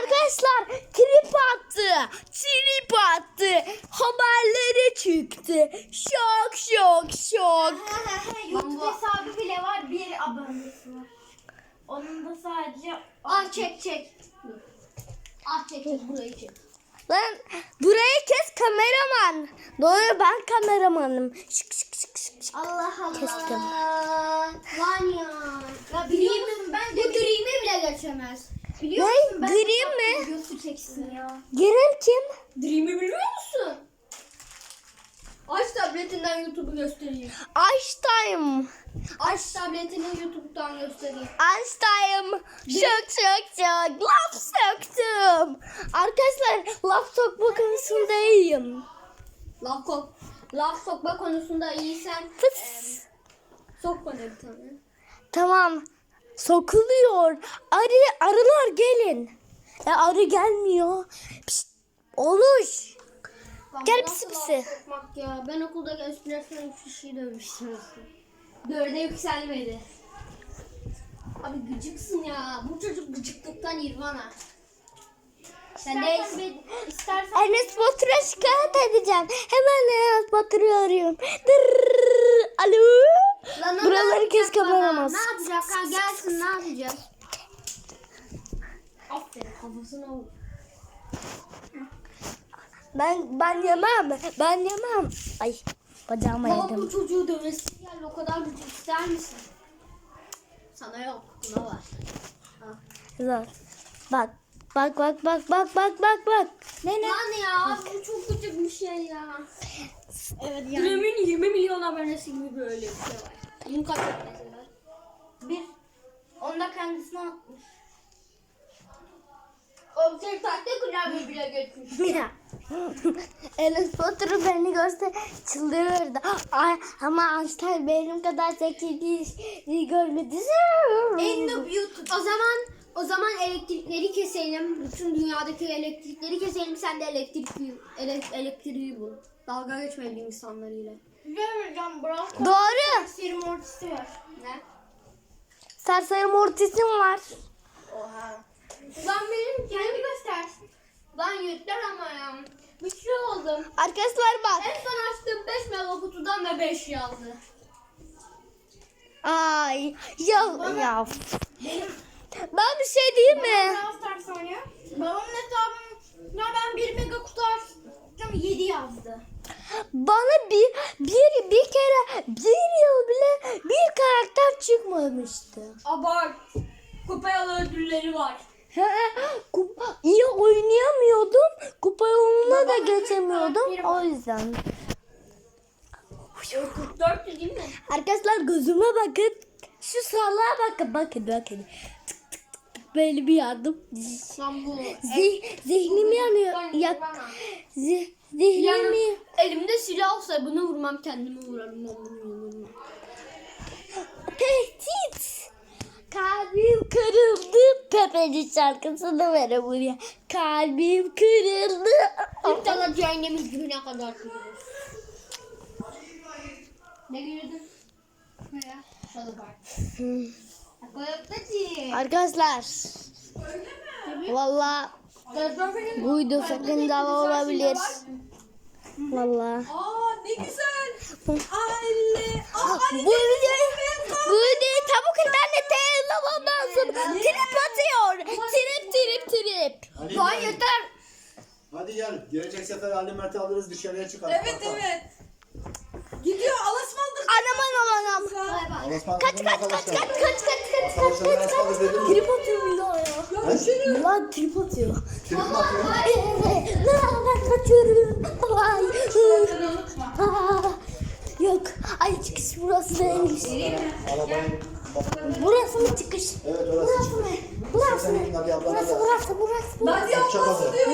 Arkadaşlar trip attı. Trip attı. Haberlere çıktı. Şok şok şok. YouTube hesabı bile var. Bir abonesi var. Onun da sadece... Ah çek çek. Ah çek çek burayı çek. Lan burayı kes kameraman. Doğru ben kameramanım. Şık şık şık şık. şık. Allah Allah. Kestim. Lan ya. Ya biliyor musun ben de Dream'e bile geçemez. Biliyor Ne? musun ben Dream mi? Çeksin ya. Gelen kim? Dream'i biliyor musun? Aç tabletinden YouTube'u göstereyim. Einstein. Aç tabletini YouTube'dan göstereyim. Einstein. Şok şok şok. Laf söktüm. Arkadaşlar laf sokma konusunda iyiyim. Laf, sok, laf sokma konusunda iyisen Fıs. sok bana bir tane. Tamam. Sokuluyor. Arı, arılar gelin. E arı gelmiyor. Pişt, oluş. Lan Gel pisi pisi. ya. Ben okuldaki üstüne üç kişiyi dövmüştüm. Dörde yükselmedi. Abi gıcıksın ya. Bu çocuk gıcıklıktan irvana. Sen de istersen Enes Batur'a şikayet edeceğim. Hemen Enes Batur'u arıyorum. Dırrrr. Alo. Lan Buraları kes yapacak kameramaz. Ne yapacak ha? Gelsin ne yapacağız? Aferin kafasına vur. Ben ben yemem. Ben yemem. Ay bacağıma Baba yedim. bu çocuğu dövmesi geldi. O kadar gücü ister misin? Sana yok. Buna var. Zor. Bak. Bak bak bak bak bak bak bak. Ne ne? Lan ya bu çok küçük bir şey ya. Evet yani. Dream'in 20 milyon abonesi gibi böyle bir şey var. Bunun kaç abonesi var? Bir. Onda kendisine atmış. Bir tahta klavye bile geçmiş. Ya. Enes Batur'u beni görse çıldırırdı. Ay, ama Einstein benim kadar zeki değil, görmedi. En YouTube. O zaman o zaman elektrikleri keselim. Bütün dünyadaki elektrikleri keselim. Sen de elektrik ele, elektriği bul. Dalga geçmediğin insanlarıyla. Vereceğim bro. Doğru. Serum ortası var. Ne? Serseri mortisim var. Oha. Lan benim kendimi göstersin. Lan yeter ama ya. Bir şey oldu. Arkadaşlar bak. En son açtığım 5 mega kutudan da 5 yazdı. Ay ya ya. Ben bir şey diyeyim mi? Babamın hesabında ben 1 mega kutu açtım 7 yazdı. Bana bir bir bir kere bir yıl bile bir karakter çıkmamıştı. Abart. Kupa ödülleri var. He, kupa, iyi oynayamıyordum. Kupa yoluna da geçemiyordum. O yüzden. 44 değil mi? Arkadaşlar gözüme bakın. Şu salağa bakın. Bakın bakın. Tık tık tık böyle bir yardım. Lan bu. Zih, zihnim yanıyor. Yak, zih, zihnim Yani elimde silah olsa bunu vurmam kendimi vurarım. Ben bunu Pepe'nin şarkısını vere buraya. Kalbim kırıldı. İnşallah cehennemiz gibi ne kadar kırılır. Ne. Koyup Arkadaşlar. Valla bu video sakıncalı olabilir. Valla. Aa ne güzel. Aile. Bu videoyu, bu videoyu çabuk internette yayınlamam lazım. Trip atıyor. Trip trip trip. Ali, Lan hadi. yeter. Hadi gel. Gelecek sefer Ali Mert'i alırız dışarıya çıkarız. Evet Bak, bak. evet. Gidiyor anam anam. Bay bay. Allah'a ısmarladık Kaç kaç kaç arkadaşlar. kaç kaç kaç kaç kaç Arkadaşlar kaç biraz fazla dedim mi? Trip atıyor bir daha ya. Ha? Lan trip atıyor. mi atıyor? Lan ben kaçıyorum. Ay. Aa, Yok. Ay çıkış burası değilmiş. Arabayı. Burası mı çıkış? Evet orası Burası mı? Burası mı? Senin Nadia ablana Burası da. burası burası. burası. Çok ablası diyor.